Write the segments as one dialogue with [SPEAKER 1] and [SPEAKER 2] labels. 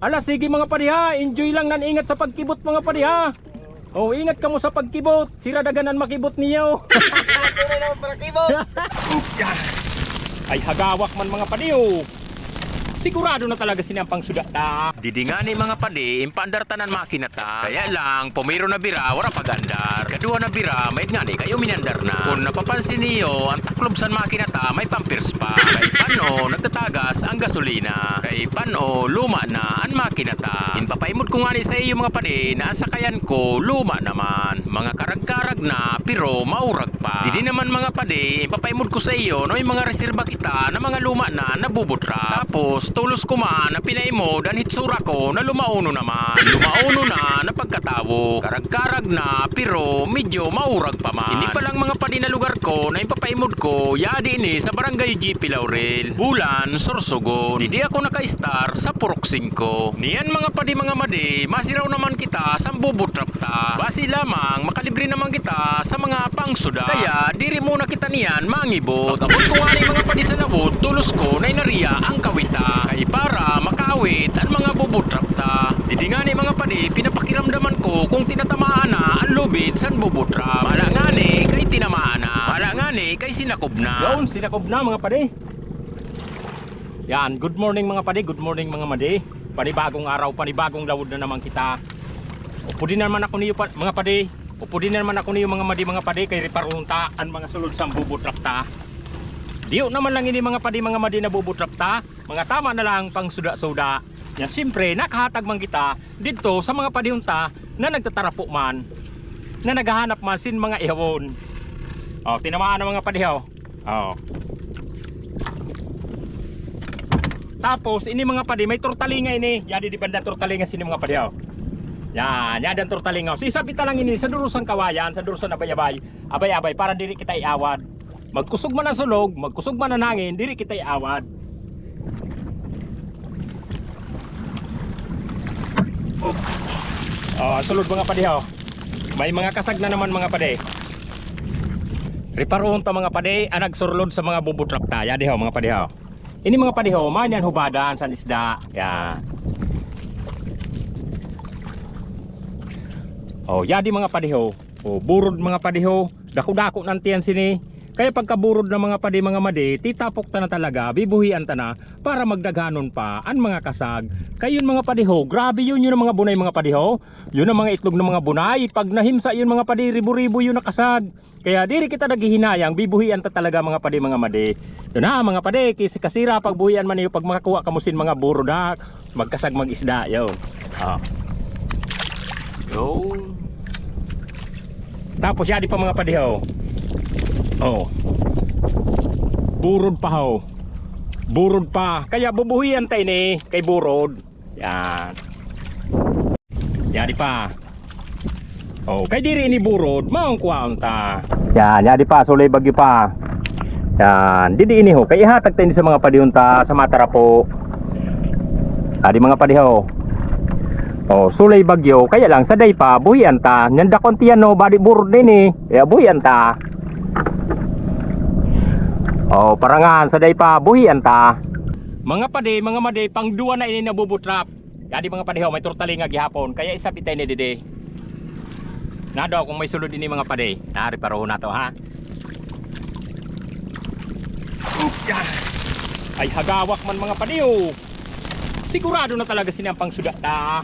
[SPEAKER 1] Ala, sige mga padiha, enjoy lang nan ingat sa pagkibot mga padiha. Oh, ingat ka mo sa pagkibot. Sira daganan makibot niyo. Ay hagawak man mga padiyo. Sigurado na talaga sinampang suda ta.
[SPEAKER 2] Didi nga ni mga padi, impandar tanan makina ta. Kaya lang, pumiro na bira, wala pagandar. Kadua na bira, may nga ni kayo minandar na. Kung napapansin niyo, ang taklob sa makina ta, may pampers pa. Kay pano, nagtatagas ang gasolina. Kay pano, luma na ang ko nga ni sa iyo mga padi, na sakayan ko, luma naman. Mga karag-karag na, pero maurag pa. Didi naman mga padi, ipapaimod ko sa iyo, no, yung mga reserba kita na mga luma na nabubutra. Tapos, tulos ko man na pinaimod ang hitsura ko na lumauno naman. Lumauno na na pagkatawo. Karag-karag na, pero medyo maurag pa man. Hindi pa lang mga padi na lugar ko na ipapaimod ko, yadi ni sa barangay GP Laurel. Bulan, Sorsogon. Hindi ako naka-star sa Purok 5. Niyan mga padi mga madi, masiraw naman kita sa bubutrap ta. Basi lamang, makalibre naman kita sa mga pangsuda. Kaya, diri muna kita niyan mangibot. Pagkabot ko nga mga padi sa labot, tulos ko na inariya ang kawita. Kay para makawit ang mga bubutrap ta. Didi nga ni mga padi, pinapakiramdaman ko kung tinatamaan na ang lubid sa bubutrap. Mala nga ni, kay tinamaan na. Mala nga ni, kay sinakob na.
[SPEAKER 1] Yun, sinakob na mga padi. Yan, good morning mga padi, good morning mga madi. Panibagong araw, panibagong lawod na naman kita. Upo din naman ako niyo mga padi. Upo din naman ako niyo mga madi mga padi kay riparunta ang mga sulod sa bubutrap ta. Diyo naman lang ini mga padi mga madi na bubutrap ta. Mga tama na lang pang suda-suda. Ya siyempre nakahatag man kita dito sa mga padihunta na nagtatarapo man na naghahanap man sin mga ihawon. Oh, tinamaan ng mga padihaw. Oh. Tapos ini mga padi may turtalinga ini. Yadi di banda turtalinga sini mga padihaw. Yan, yan ang turtalinga. So isabita lang ini sa durusang kawayan, sa durusang abayabay. Abay-abay para diri kita iawad. Magkusog man ang sulog, magkusog man ang hangin, diri kita iawad. Oh, sulod mga padihaw. May mga kasag na naman mga padi. Riparoon ta mga padi, ang nagsurlod sa mga bubutrap ta. Yan dihaw mga padihaw. Ini mga padihaw, man yan hubadan sa isda. Yan. Oh, yadi mga padiho. Oh, burod mga padiho. Dako-dako nantiyan sini. Kaya pagkaburod ng mga padi mga madi, titapok ta na talaga, bibuhian ta na para magdaghanon pa ang mga kasag. Kayon mga padiho, grabe yun yun ang mga bunay mga padiho. Yun ang mga itlog ng mga bunay. Pag nahimsa yun mga padi, ribu-ribu yun na kasag. Kaya diri kita naghihinayang, bibuhian ta talaga mga padi mga madi. Yun na mga padi, kasi kasira pag buhian man niyo pag makakuha kamusin mga burod na magkasag mag-isda. Yo. Ah. Yo. Tapos yadi pa mga padihaw. Oh. Burod pa ho. Burod pa. Kaya bubuhian tayo ni kay burod. Yan. Yadi pa. Oh, kay diri ini burod, maong kuwaon ta. Yan, yadi pa, sulay bagyo pa. Yan, didi ini ho. Kay ihatag tayo ni sa mga padihon ta sa matarapo. Adi mga padihaw. Oh, sulay bagyo, kaya lang sa day pa, buhian ta. Nyanda konti yan no, badi burod din eh. Kaya buhian ta. Oh, parangan sa day pa, buhian ta. Mga pade, mga made, pang duwa na ini nabubutrap. Yadi mga padeho, may turtalinga gihapon, kaya isa pitay ni dede. Nado kung may sulod ini mga pade. Nari paro na to ha. Yan. Ay hagawak man mga padeho. Sigurado na talaga sinampang suda ta.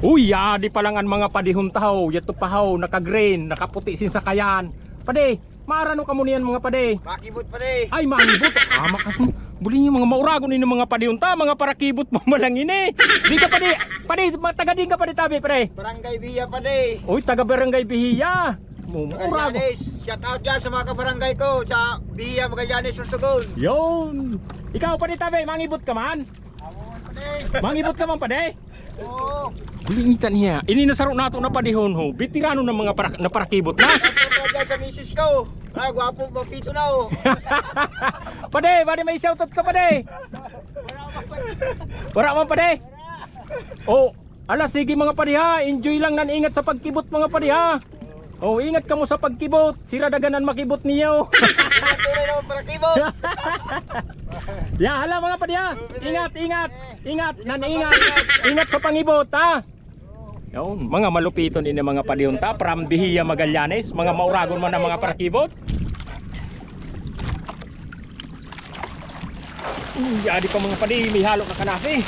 [SPEAKER 1] Uy, yadi pa lang ang mga padihon tahaw, yato pahaw, naka-green, nakaputi sin sakayan. Pade, maarano ka mo niyan mga pade.
[SPEAKER 3] Makibot pa di.
[SPEAKER 1] Ay, manibot. Ah, makas Buli niyo mga mauragon ini mga padihon ta, mga parakibot pa malang ini. Di ka pade, pade, taga din ka pade tabi pade.
[SPEAKER 3] Barangay Biya pa di.
[SPEAKER 1] Uy, taga Barangay Bihiya. Mumurago.
[SPEAKER 3] Shout out dyan sa mga kabarangay ko sa Biya Magallanes Sorsogon.
[SPEAKER 1] Yon. Ikaw pade tabi, mangibot ka man.
[SPEAKER 3] Di.
[SPEAKER 1] Mangibot ka man pade.
[SPEAKER 3] Oo.
[SPEAKER 1] Bulingitan niya. Ini nasaro nato na padihon ho. Bitirano ng mga para, na parakibot na.
[SPEAKER 3] Dyan sa misis ko. Ah, gwapo mapito na oh.
[SPEAKER 1] pade, pade may shoutout ka pade. Wala man pade. Oh, ala sige mga pade ha. Enjoy lang nan ingat sa pagkibot mga pade ha. Oh, ingat ka mo sa pagkibot. Sira daganan makibot niyo.
[SPEAKER 3] Tunay naman para kibo.
[SPEAKER 1] Ya, hala mga padi ha. Ingat, ingat. Ingat, nan ingat. Ingat sa pangibot ha. Yun, mga malupiton ini mga padiyunta from Bihiya Magallanes, mga mauragon man ang mga parakibot. Uy, adi pa mga padi, may halo na kanasi.